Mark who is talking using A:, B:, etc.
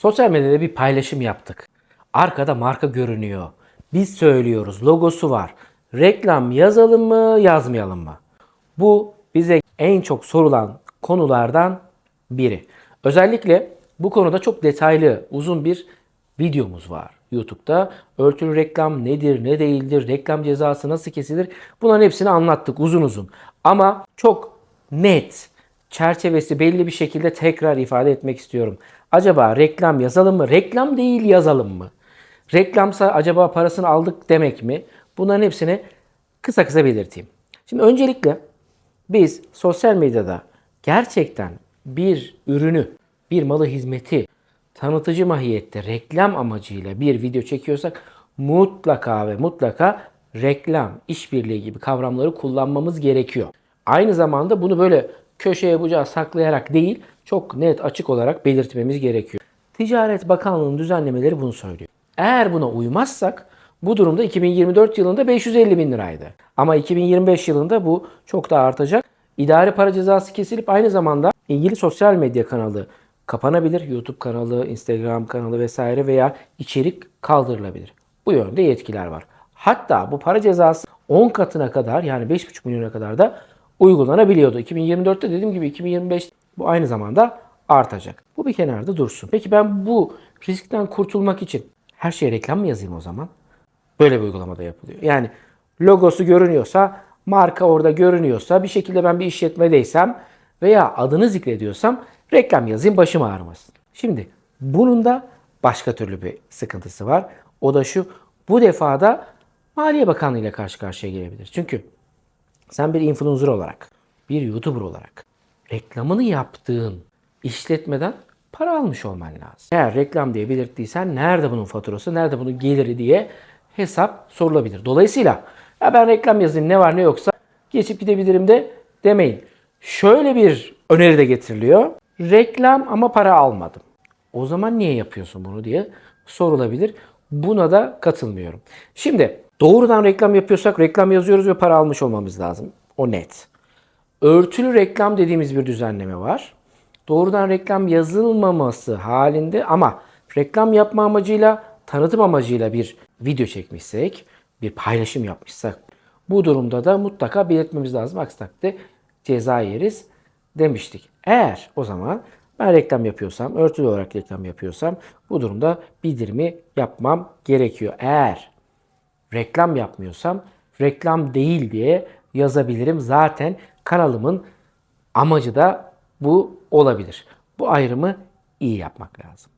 A: Sosyal medyada bir paylaşım yaptık. Arkada marka görünüyor. Biz söylüyoruz. Logosu var. Reklam yazalım mı, yazmayalım mı? Bu bize en çok sorulan konulardan biri. Özellikle bu konuda çok detaylı, uzun bir videomuz var YouTube'da. Örtülü reklam nedir, ne değildir, reklam cezası nasıl kesilir? Bunların hepsini anlattık uzun uzun. Ama çok net, çerçevesi belli bir şekilde tekrar ifade etmek istiyorum. Acaba reklam yazalım mı? Reklam değil yazalım mı? Reklamsa acaba parasını aldık demek mi? Bunların hepsini kısa kısa belirteyim. Şimdi öncelikle biz sosyal medyada gerçekten bir ürünü, bir malı hizmeti tanıtıcı mahiyette reklam amacıyla bir video çekiyorsak mutlaka ve mutlaka reklam, işbirliği gibi kavramları kullanmamız gerekiyor. Aynı zamanda bunu böyle köşeye bucağa saklayarak değil, çok net açık olarak belirtmemiz gerekiyor. Ticaret Bakanlığı'nın düzenlemeleri bunu söylüyor. Eğer buna uymazsak bu durumda 2024 yılında 550 bin liraydı. Ama 2025 yılında bu çok daha artacak. İdari para cezası kesilip aynı zamanda ilgili sosyal medya kanalı kapanabilir. YouTube kanalı, Instagram kanalı vesaire veya içerik kaldırılabilir. Bu yönde yetkiler var. Hatta bu para cezası 10 katına kadar yani 5,5 milyona kadar da uygulanabiliyordu. 2024'te dediğim gibi 2025 bu aynı zamanda artacak. Bu bir kenarda dursun. Peki ben bu riskten kurtulmak için her şeye reklam mı yazayım o zaman? Böyle bir uygulamada yapılıyor. Yani logosu görünüyorsa, marka orada görünüyorsa, bir şekilde ben bir işletmedeysem veya adını zikrediyorsam reklam yazayım başım ağrımasın. Şimdi bunun da başka türlü bir sıkıntısı var. O da şu, bu defada Maliye Bakanlığı ile karşı karşıya gelebilir. Çünkü sen bir influencer olarak, bir YouTuber olarak reklamını yaptığın işletmeden para almış olman lazım. Eğer reklam diye belirttiysen nerede bunun faturası, nerede bunun geliri diye hesap sorulabilir. Dolayısıyla ya ben reklam yazayım ne var ne yoksa geçip gidebilirim de demeyin. Şöyle bir öneri de getiriliyor. Reklam ama para almadım. O zaman niye yapıyorsun bunu diye sorulabilir. Buna da katılmıyorum. Şimdi doğrudan reklam yapıyorsak reklam yazıyoruz ve para almış olmamız lazım. O net. Örtülü reklam dediğimiz bir düzenleme var. Doğrudan reklam yazılmaması halinde ama reklam yapma amacıyla, tanıtım amacıyla bir video çekmişsek, bir paylaşım yapmışsak bu durumda da mutlaka belirtmemiz lazım. Aksi takdirde ceza yeriz demiştik. Eğer o zaman ben reklam yapıyorsam, örtülü olarak reklam yapıyorsam bu durumda bildirimi yapmam gerekiyor. Eğer reklam yapmıyorsam reklam değil diye yazabilirim. Zaten kanalımın amacı da bu olabilir. Bu ayrımı iyi yapmak lazım.